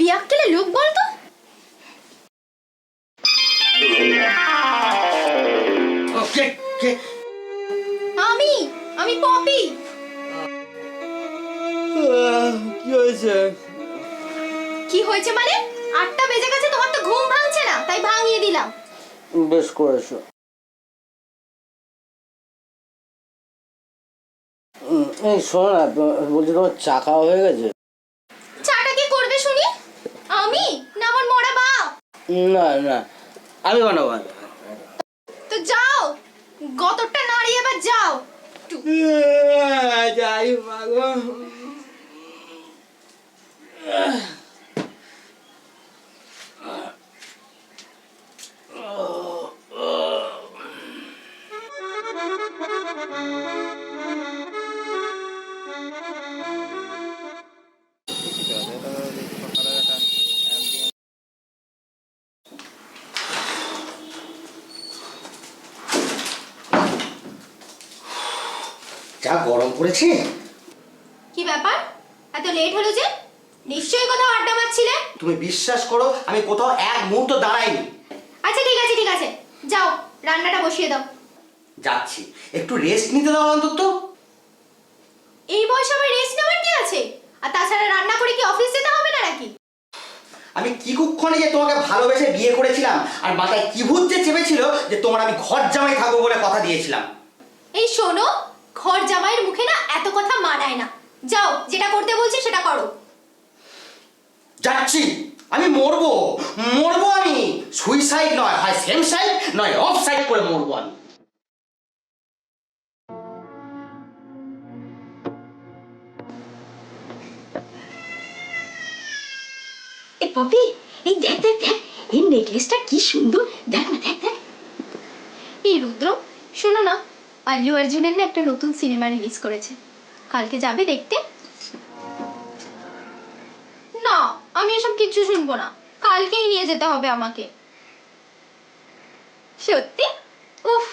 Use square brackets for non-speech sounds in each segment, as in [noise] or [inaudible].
বিয়াক্কেলে লোক বলতো? কে কে? আমি আমি পপি। কি হয়েছে? কি হয়েছে মানে? আটটা বেজে গেছে তোমার তো ঘুম ভাঙছে না তাই ভাঙিয়ে দিলাম। বেশ করেছ। এই শোনো না বলছি তোমার চা খাওয়া হয়ে গেছে চাটা কি করবে শুনি আমি না আমার মরা বাপ না না। আমি বানাবো তো যাও গতরটা নাড়িয়ে এবার যাও। যাই মাগো। বিশ্বাস করো আমি কোথাও এক মুহূর্ত দাঁড়াইনি। আচ্ছা ঠিক আছে ঠিক আছে। যাও রান্নাটা বসিয়ে দাও। যাচ্ছি। একটু রেস্ট নিতে দাও অন্তত। এই বয়সে আবার রেস্ট নেওয়ার কি আছে? আর তাছাড়া রান্না করে কি অফিস যেতে হবে না নাকি? আমি কি কুক্ষণে যে তোমাকে ভালোবেসে বিয়ে করেছিলাম আর মাথায় কি ভূত যে চেপেছিল যে তোমার আমি ঘর জামাই থাকব বলে কথা দিয়েছিলাম। এই শোনো ঘর জামাইয়ের মুখে না এত কথা মানায় না। যাও যেটা করতে বলছি সেটা করো। যাচ্ছি। আমি মরবো। মরবো আমি। সুইসাইড নয়, হয় সেম সাইড নয় অফ সাইড করে মরবো আমি। পপি, এই দেখ দেখ দেখ, এই নেকলেসটা কি সুন্দর। দেখ না, দেখ দেখ। এই রুদ্র, শোনো না আল্লু অর্জুনের না একটা নতুন সিনেমা রিলিজ করেছে। কালকে যাবে দেখতে? না। আমি এসব কিচ্ছু শুনব না। কালকেই নিয়ে যেতে হবে আমাকে। সত্যি? উফ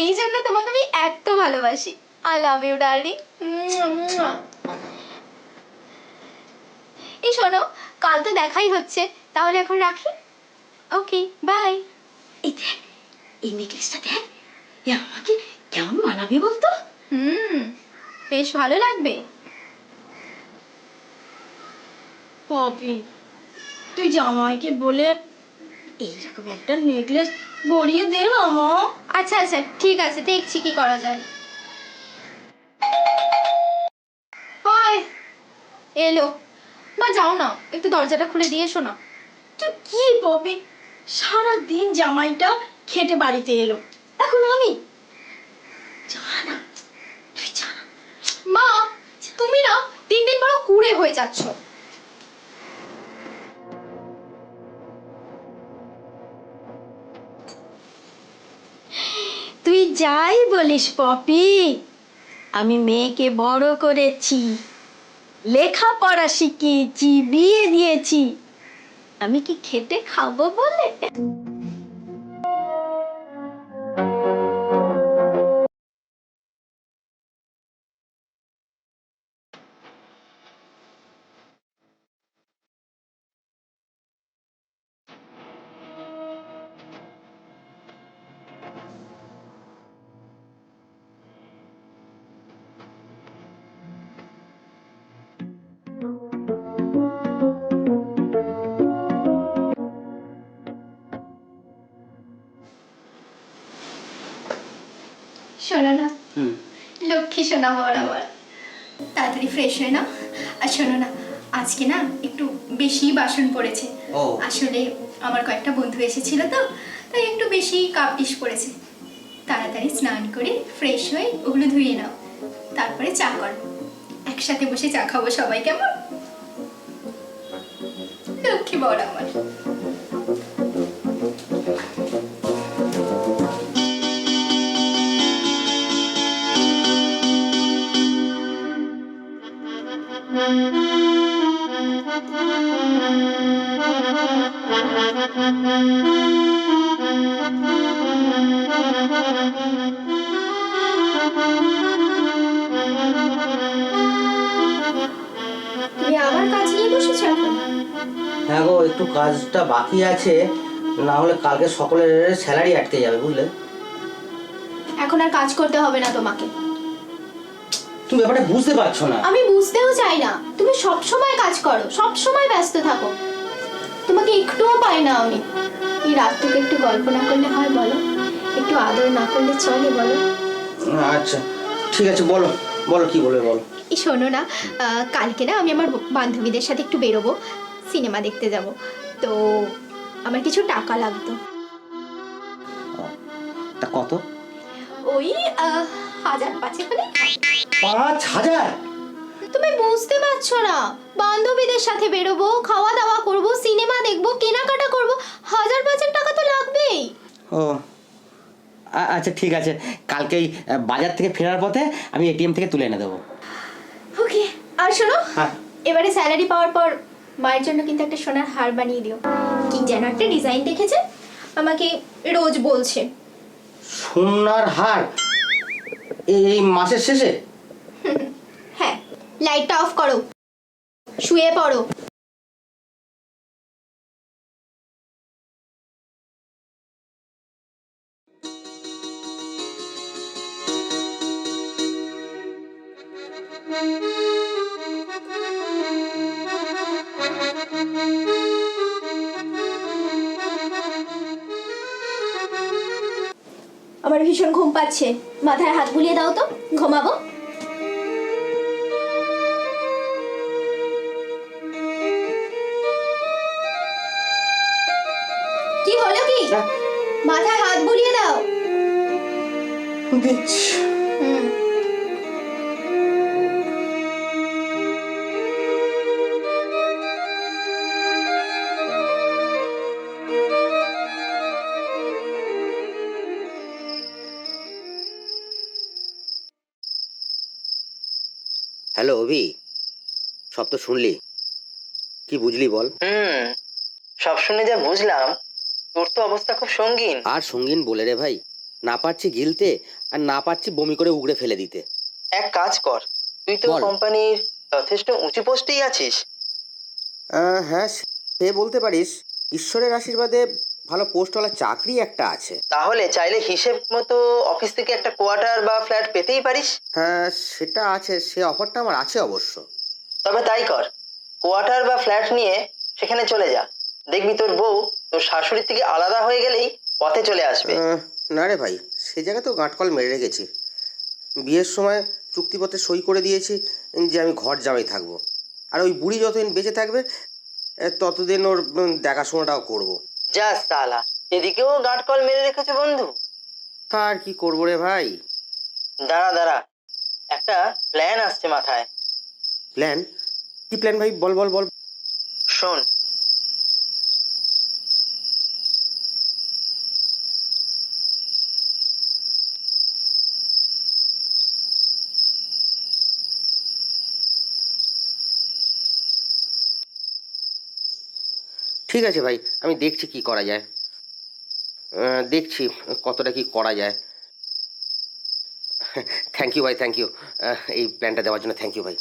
এই জন্য তোমাকে আমি এত ভালোবাসি। আই লাভ ইউ ডার্লিং এই শোনো কাল তো দেখাই হচ্ছে। তাহলে এখন রাখি? ওকে বাই এই দেখ এই নেকলেসটা দেখ। এ আমাকে কেমন মানাবে বলতো? হুম বেশ ভালো লাগবে। পপি। তুই জামাইকে বলে এইরকম একটা নেকলেস গড়িয়ে দে না মা আচ্ছা আচ্ছা ঠিক আছে দেখছি কি করা যায়। হাই এলো। মা যাও না একটু দরজাটা খুলে দিয়ে এসো না। তুই কি পপি? সারা দিন জামাইটা খেটে বাড়িতে এলো। এখন আমি? যা না তুই মা তুমি না দিন দিন বড় কুড়ে হয়ে যাচ্ছ। যাই বলিস, পপি। আমি মেয়েকে বড় করেছি, লেখাপড়া শিখিয়েছি, বিয়ে দিয়েছি। আমি কি খেটে খাব বলে? শোনো না। লক্ষ্মী শোনা বড় আমার তাড়াতাড়ি ফ্রেশ হয়ে নাও। আর শোনো না আজকে না একটু বেশি বাসন পড়েছে। আসলে আমার কয়েকটা বন্ধু এসেছিল তো তাই একটু বেশি কাপ ডিশ পড়েছে। তাড়াতাড়ি স্নান করে ফ্রেশ হয়ে ওগুলো ধুয়ে নাও। তারপরে চা করো। একসাথে বসে চা খাব সবাই কেমন? লক্ষ্মী বড় আমার হ্যাঁ গো একটু কাজটা বাকি আছে। না হলে কালকে সকলের স্যালারি আটকে যাবে বুঝলে? এখন আর কাজ করতে হবে না তোমাকে। তুমি ব্যাপারটা বুঝতে পারছ না। আমি বুঝতেও চাই না। তুমি সব সময় কাজ করো সব সময় ব্যস্ত থাকো। তোমাকে একটুও পাই না আমি। এই রাতটুকু একটু গল্প না করলে হয় বলো? একটু আদর না করলে চলে বলো? আচ্ছা ঠিক আছে বলো বলো কি বলবে বলো। এই শোনো না কালকে না আমি আমার বান্ধবীদের সাথে একটু বেরোবো সিনেমা দেখতে যাব। তো আমার কিছু টাকা লাগতো। তা কত? ওই হাজার হলে পাঁচ হাজার? তুমি বুঝতে পারছ না। বান্ধবীদের সাথে বেরোবো খাওয়া দাওয়া করব সিনেমা দেখব কেনাকাটা করব হাজার পাঁচেক টাকা তো লাগবেই। ও আচ্ছা ঠিক আছে। কালকেই বাজার থেকে ফেরার পথে আমি এটিএম থেকে তুলে এনে দেবো। ওকে আর শোনো হ্যাঁ। এবারে স্যালারি পাওয়ার পর মায়ের জন্য কিন্তু একটা সোনার হার বানিয়ে দিও। কি যেন একটা ডিজাইন দেখেছে আমাকে রোজ বলছে। সোনার হার? এই মাসের শেষে? লাইটটা অফ করো। শুয়ে পড়ো। আমার ভীষণ ঘুম পাচ্ছে। মাথায় হাত বুলিয়ে দাও তো, ঘুমাবো। কি? হলো কি মাথায় হাত বুলিয়ে দাও। দিচ্ছি। হ্যালো অভি। সব তো শুনলি। কি বুঝলি বল? হুম সব শুনে যা বুঝলাম তোর তো অবস্থা খুব সঙ্গীন। আর সঙ্গীন বলে রে ভাই না পারছি গিলতে আর না পারছি বমি করে উগড়ে ফেলে দিতে। এক কাজ কর তুই তো বল। কোম্পানির যথেষ্ট উঁচু পোস্টেই আছিস। আহ, হ্যাঁ সে বলতে পারিস ঈশ্বরের আশীর্বাদে ভালো পোস্টওয়ালা চাকরি একটা আছে। তাহলে চাইলে হিসেব মতো অফিস থেকে একটা কোয়ার্টার বা ফ্ল্যাট পেতেই পারিস। হ্যাঁ সেটা আছে সে অফারটা আমার আছে অবশ্য। তবে তাই কর কোয়ার্টার বা ফ্ল্যাট নিয়ে সেখানে চলে যা। দেখবি তোর বউ তোর শাশুড়ির থেকে আলাদা হয়ে গেলেই পথে চলে আসবে। না রে ভাই সে জায়গায় তো গাঁটকল মেরে রেখেছি। বিয়ের সময় চুক্তিপত্রে সই করে দিয়েছি যে আমি ঘর জামাই থাকব। আর ওই বুড়ি যতদিন বেঁচে থাকবে ততদিন ওর দেখাশোনাটাও করব। যা সালা এদিকেও গাঁট কল মেরে রেখেছে বন্ধু। আর কি করব রে ভাই? দাঁড়া দাঁড়া একটা প্ল্যান আসছে মাথায়। প্ল্যান কি প্ল্যান ভাই? বল বল বল। শোন ঠিক আছে ভাই, আমি দেখছি কি করা যায়। দেখছি কতটা কি করা যায়। [laughs] থ্যাংক ইউ ভাই থ্যাংক ইউ এই প্ল্যানটা দেওয়ার জন্য থ্যাংক ইউ ভাই।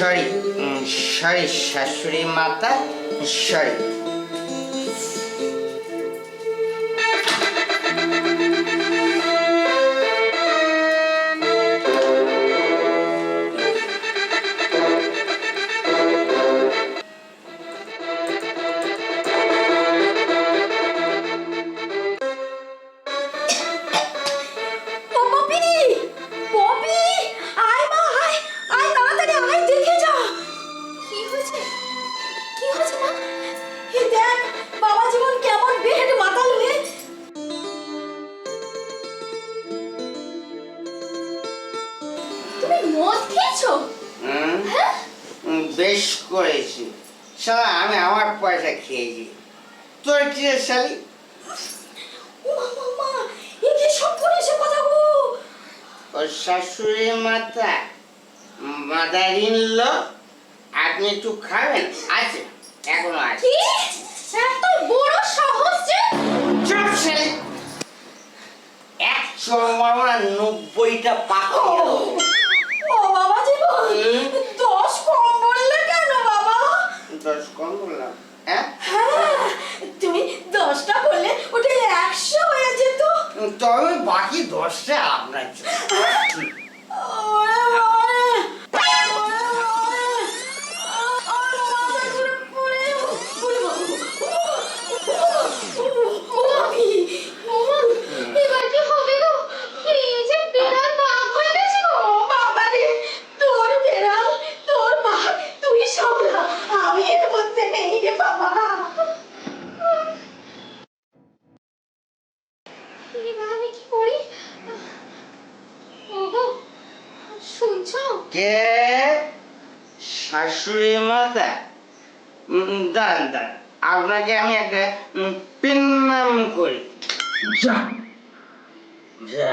সরি সরি শাশুড়ি মাতা সরি করেছি। শালা আমি আমার পয়সা খেয়েছি। তোর কি রে শালি? ও মা মা এ কি সব করে কথা গো। ওর শাশুড়ি মাতা মাদার ইন ল আপনি একটু খাবেন? আছে এখনও আছে। এত বড় সাহস যে? চুপ শালি। একশো মারবো না নব্বইটা পাকা ও বাবা জীবন দশ কম দশ কম বললাম। হ্যাঁ তুমি দশটা বললে ওটা একশো হয়ে যেত। তবে বাকি দশটা আপনার জন্য। [laughs] শুনছো? কে? শাশুড়ি মাতা দাঁড়ান দাঁড়ান। আপনাকে আমি একটা পিন নাম করি। যা। যা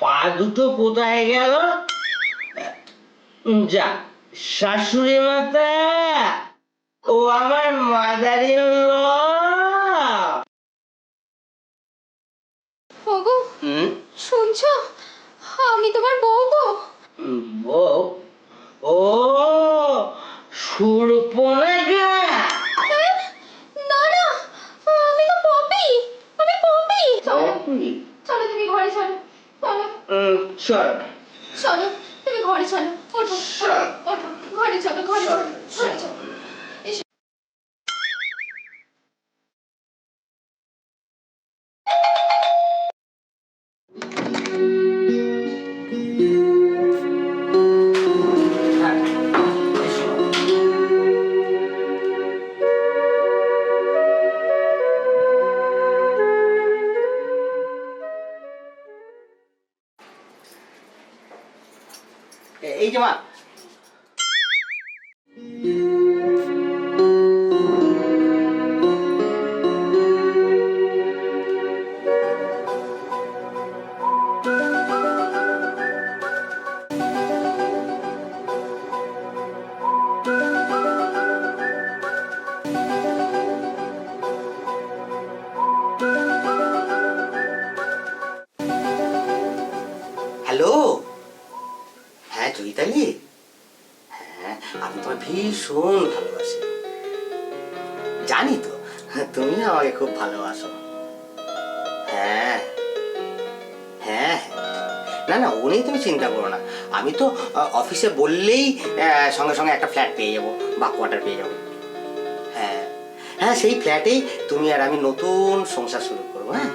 পা দুটো কোথায় গেল? যা শাশুড়ি মাতা ও আমার মাদারি শুনছো? আমি তোমার বউ গো। ও সুরপনাগা হ্যাঁ? না না আমি তো পপি আমি পপি চলো চলো তুমি ঘরে চলো চলো। চল। চলো তুমি ঘরে চলো ওঠো। ওঠো ঘরে চলো ঘরে চলো ঘরে চলো। তুমি চিন্তা করো না। আমি তো অফিসে বললেই সঙ্গে সঙ্গে একটা ফ্ল্যাট পেয়ে যাব বা কোয়ার্টার পেয়ে যাব। হ্যাঁ হ্যাঁ সেই ফ্ল্যাটেই তুমি আর আমি নতুন সংসার শুরু করব হ্যাঁ?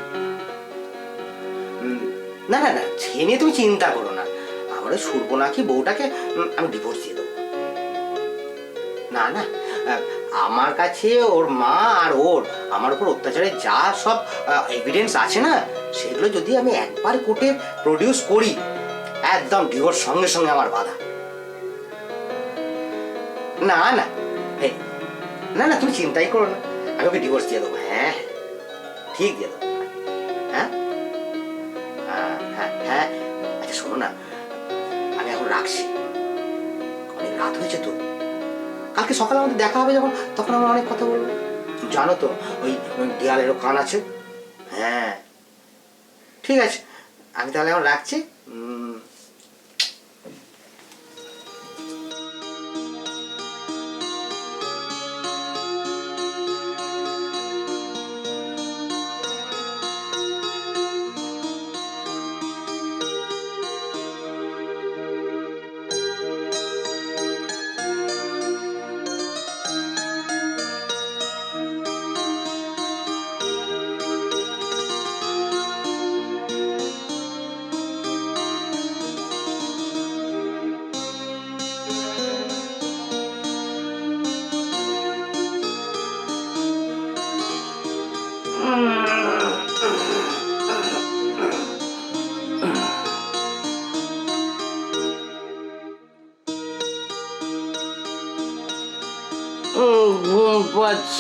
না না না, সে নিয়ে তুমি চিন্তা করো না। আমার সুর্বনাখি বউটাকে আমি ডিভোর্স দিয়ে দেবো। না না আমার কাছে ওর মা আর ওর, আমার উপর অত্যাচারে যা সব এভিডেন্স আছে না, সেগুলো যদি আমি একবার কোর্টে প্রডিউস করি একদম ডিভোর্স সঙ্গে সঙ্গে আমার বাধা। না না। না না তুমি চিন্তাই করো না। আমি ওকে ডিভোর্স দিয়ে দেবো। হ্যাঁ হ্যাঁ, ঠিক দিয়ে দেবো। হ্যাঁ? হ্যাঁ হ্যাঁ হ্যাঁ। আচ্ছা শোনো না। আমি এখন রাখছি। অনেক রাত হয়েছে তো। কালকে সকালে আমাদের দেখা হবে যখন তখন আমরা অনেক কথা বলব। জানো তো ওই দেয়ালেরও কান আছে। হ্যাঁ। ঠিক আছে। আমি তাহলে এখন রাখছি।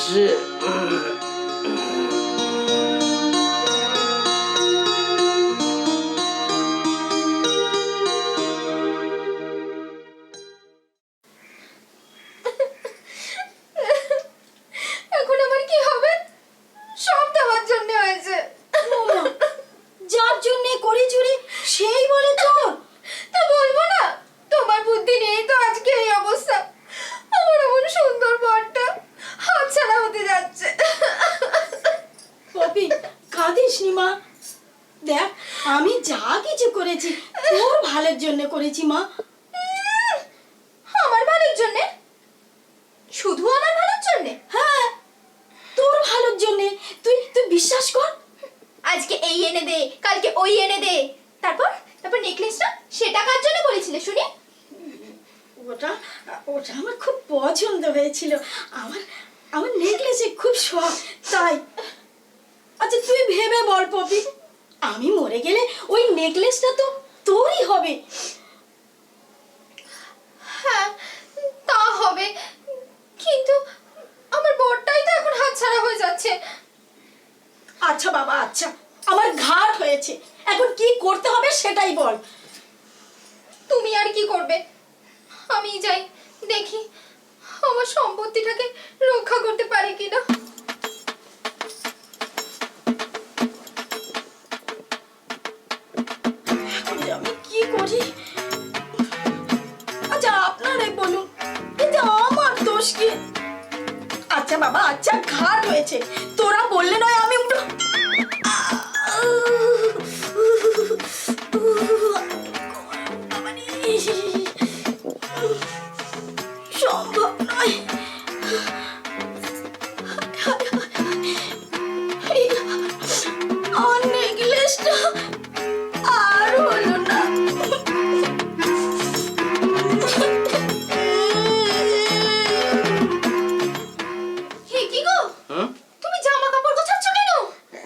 আছে ওটা ওটা আমার খুব পছন্দ হয়েছিল। আমার আমার নেকলেসে খুব শখ তাই। আচ্ছা তুই ভেবে বল পপি আমি মরে গেলে ওই নেকলেসটা তো তোরই হবে। হ্যাঁ তা হবে কিন্তু আমার বরটাই তো এখন হাতছাড়া হয়ে যাচ্ছে। আচ্ছা বাবা আচ্ছা আমার ঘাট হয়েছে। এখন কি করতে হবে সেটাই বল। তুমি আর কি করবে? আমি যাই, দেখি আমার সম্পত্তিটাকে রক্ষা করতে পারি কিনা। আমি কি করি? আচ্ছা আপনারাই বলুন আমার দোষ কি? আচ্ছা বাবা আচ্ছা ঘাট হয়েছে। তোরা বললে নয়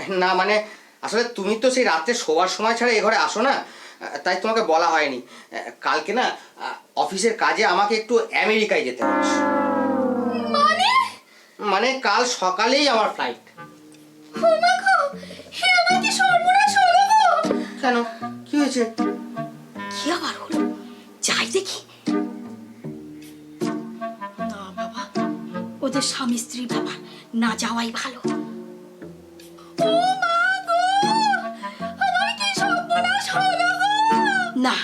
[laughs] না মানে আসলে তুমি তো সেই রাত্রে শোয়ার সময় ছাড়া এ ঘরে আসো না তাই তোমাকে বলা হয়নি। কালকে না অফিসের কাজে আমাকে একটু আমেরিকায় যেতে হবে মানে? মানে কাল সকালেই আমার ফ্লাইট কেন? কি হয়েছে? কি আবার হলো? যাই দেখি। না বাবা ওদের স্বামী স্ত্রী ব্যাপার না যাওয়াই ভালো। না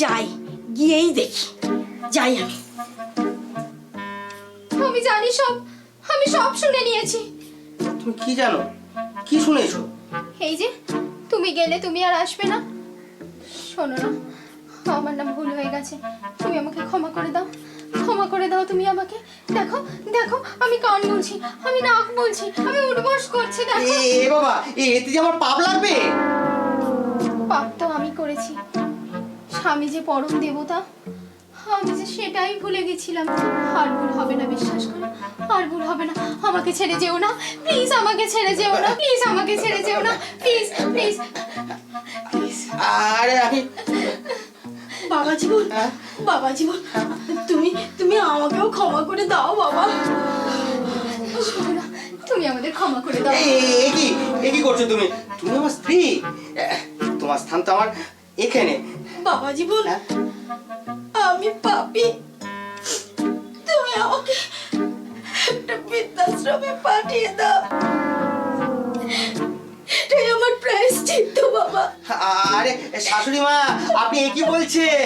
যাই গিয়েই দেখি। যাই আমি। আমি জানি সব আমি সব শুনে নিয়েছি। তুমি কি জানো? কি শুনেছো এই যে তুমি গেলে তুমি আর আসবে না। শোনো না আমার না ভুল হয়ে গেছে। তুমি আমাকে ক্ষমা করে দাও। ক্ষমা করে দাও তুমি আমাকে। দেখো দেখো আমি কান বলছি আমি নাক বলছি আমি উঠবস করছি দেখো। এ বাবা এ এতে যে আমার পাপ লাগবে? পাপ তো আমি করেছি। স্বামী যে পরম দেবতা আমি যে সেটাই ভুলে গেছিলাম। আর ভুল হবে না বিশ্বাস করো। আর ভুল হবে না। আমাকে ছেড়ে যেও না। প্লিজ আমাকে ছেড়ে যেও না। প্লিজ আমাকে ছেড়ে যেও না। প্লিজ প্লিজ আরে আমি বাবা জীবন? বাবা জীবন তুমি তুমি আমাকেও ক্ষমা করে দাও বাবা। তুমি আমাদের ক্ষমা করে দাও। এ কি এ কি করছ তুমি? তুমি আমার স্ত্রী। তোমার স্থান তো আমার এখানে। বাবা জীবন? আমি পাপি। তুমি আমাকে একটা বৃদ্ধাশ্রমে পাঠিয়ে দাও। এটাই আমার প্রায়শ্চিত্ত বাবা। আরে শাশুড়ি মা আপনি এ কি বলছেন?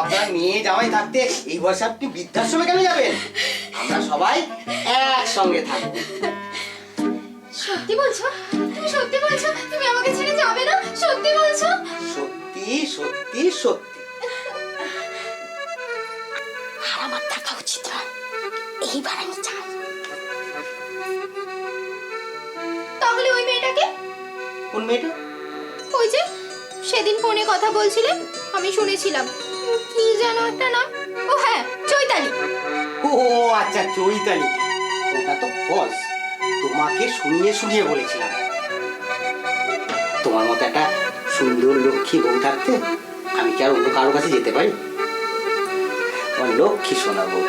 আপনার মেয়ে জামাই থাকতে এই বয়সে আপনি বৃদ্ধাশ্রমে কেন যাবেন? আমরা সবাই একসঙ্গে থাকব। সত্যি বলছো? তুমি সত্যি বলছো? সত্যি সত্যি। আর আমার থাকা উচিত নয়। এইবার আমি চাই। তাহলে ওই মেয়েটাকে? কোন মেয়েটা? ওই যে সেদিন ফোনে কথা বলছিলেন আমি শুনেছিলাম। কি যেন একটা নাম। ও হ্যাঁ চৈতালি। ও আচ্ছা চৈতালি। ওটা তো ফলস তোমাকে শুনিয়ে শুনিয়ে বলেছিলাম। তোমার মতো একটা সুন্দর লক্ষ্মী বউ থাকতে আমি কি আর অন্য কারোর কাছে যেতে পারি? আমার লক্ষ্মী শোনা বউ